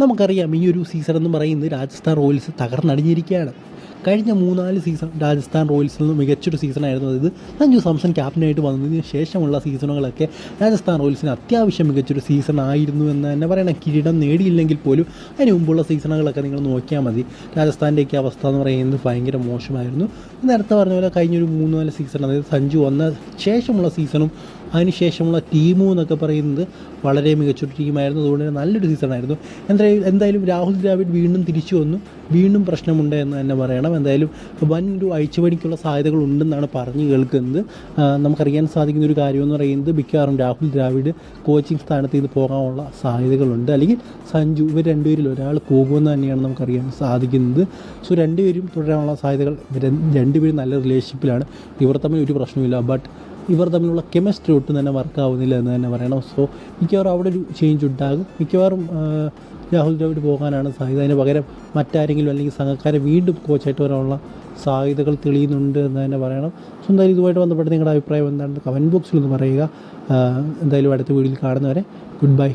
നമുക്കറിയാം ഈ ഒരു സീസൺ എന്ന് പറയുന്നത് രാജസ്ഥാൻ റോയൽസ് തകർന്നടിഞ്ഞിരിക്കുകയാണ്. കഴിഞ്ഞ മൂന്നാൽ സീസൺ രാജസ്ഥാൻ റോയൽസിൽ നിന്ന് മികച്ചൊരു സീസണായിരുന്നു ഇത്. സഞ്ജു സാംസൺ ക്യാപ്റ്റനായിട്ട് വന്നതിന് ശേഷമുള്ള സീസണുകളൊക്കെ രാജസ്ഥാൻ റോയൽസിന് അത്യാവശ്യം മികച്ചൊരു സീസൺ ആയിരുന്നു എന്ന് തന്നെ പറയണം. കിരീടം നേടിയില്ലെങ്കിൽ പോലും അതിന് മുമ്പുള്ള സീസണുകളൊക്കെ നിങ്ങൾ നോക്കിയാൽ മതി. രാജസ്ഥാന്റെയൊക്കെ അവസ്ഥ എന്ന് പറയുന്നത് ഭയങ്കര മോശമായിരുന്നു. നേരത്തെ പറഞ്ഞ പോലെ കഴിഞ്ഞൊരു മൂന്ന് നാല് സീസൺ അതായത് സഞ്ജു വന്ന ശേഷമുള്ള സീസണും അതിനുശേഷമുള്ള ടീമും എന്നൊക്കെ പറയുന്നത് വളരെ മികച്ചൊരു ടീമായിരുന്നു അതുകൊണ്ട് തന്നെ നല്ലൊരു സീസണായിരുന്നു എന്തായാലും എന്തായാലും രാഹുൽ ദ്രാവിഡ് വീണ്ടും തിരിച്ചു വന്നു. വീണ്ടും പ്രശ്നമുണ്ട് എന്ന് തന്നെ പറയണം. എന്തായാലും വൻ ഒരു അഴിച്ചുപണിക്കുള്ള സാധ്യതകൾ ഉണ്ടെന്നാണ് പറഞ്ഞു കേൾക്കുന്നത്. നമുക്കറിയാൻ സാധിക്കുന്ന ഒരു കാര്യമെന്ന് പറയുന്നത് മിക്കവാറും രാഹുൽ ദ്രാവിഡ് കോച്ചിങ് സ്ഥാനത്ത് നിന്ന് പോകാനുള്ള സാധ്യതകളുണ്ട്. അല്ലെങ്കിൽ സഞ്ജു ഇവർ രണ്ടുപേരിൽ ഒരാൾ പോകുമെന്ന് തന്നെയാണ് നമുക്കറിയാൻ സാധിക്കുന്നത്. സോ രണ്ടുപേരും തുടരാനുള്ള സാധ്യതകൾ രണ്ടുപേരും നല്ല റിലേഷൻഷിപ്പിലാണ് ഇവർ തമ്മിൽ ഒരു പ്രശ്നമില്ല ബട്ട് ഇവർ തമ്മിലുള്ള കെമിസ്ട്രി ഒട്ടും തന്നെ വർക്കാവുന്നില്ല എന്ന് തന്നെ പറയണം. സോ മിക്കവാറും അവിടെ ഒരു ചേഞ്ച് ഉണ്ടാകും. മിക്കവാറും രാഹുൽ ദ്രാവിഡ് പോകാനാണ് സാധ്യത. അതിന് പകരം മറ്റാരെങ്കിലും അല്ലെങ്കിൽ സംഘക്കാരെ വീണ്ടും കോച്ചായിട്ട് വരാനുള്ള സാധ്യതകൾ തെളിയുന്നുണ്ട് എന്ന് തന്നെ പറയണം. സോ എന്തായാലും ഇതുമായിട്ട് ബന്ധപ്പെട്ട് നിങ്ങളുടെ അഭിപ്രായം എന്താണെന്ന് കമന്റ് ബോക്സിൽ ഒന്ന് പറയുക. എന്തായാലും അടുത്ത വീഡിയോയിൽ കാണുന്നവരെ ഗുഡ് ബൈ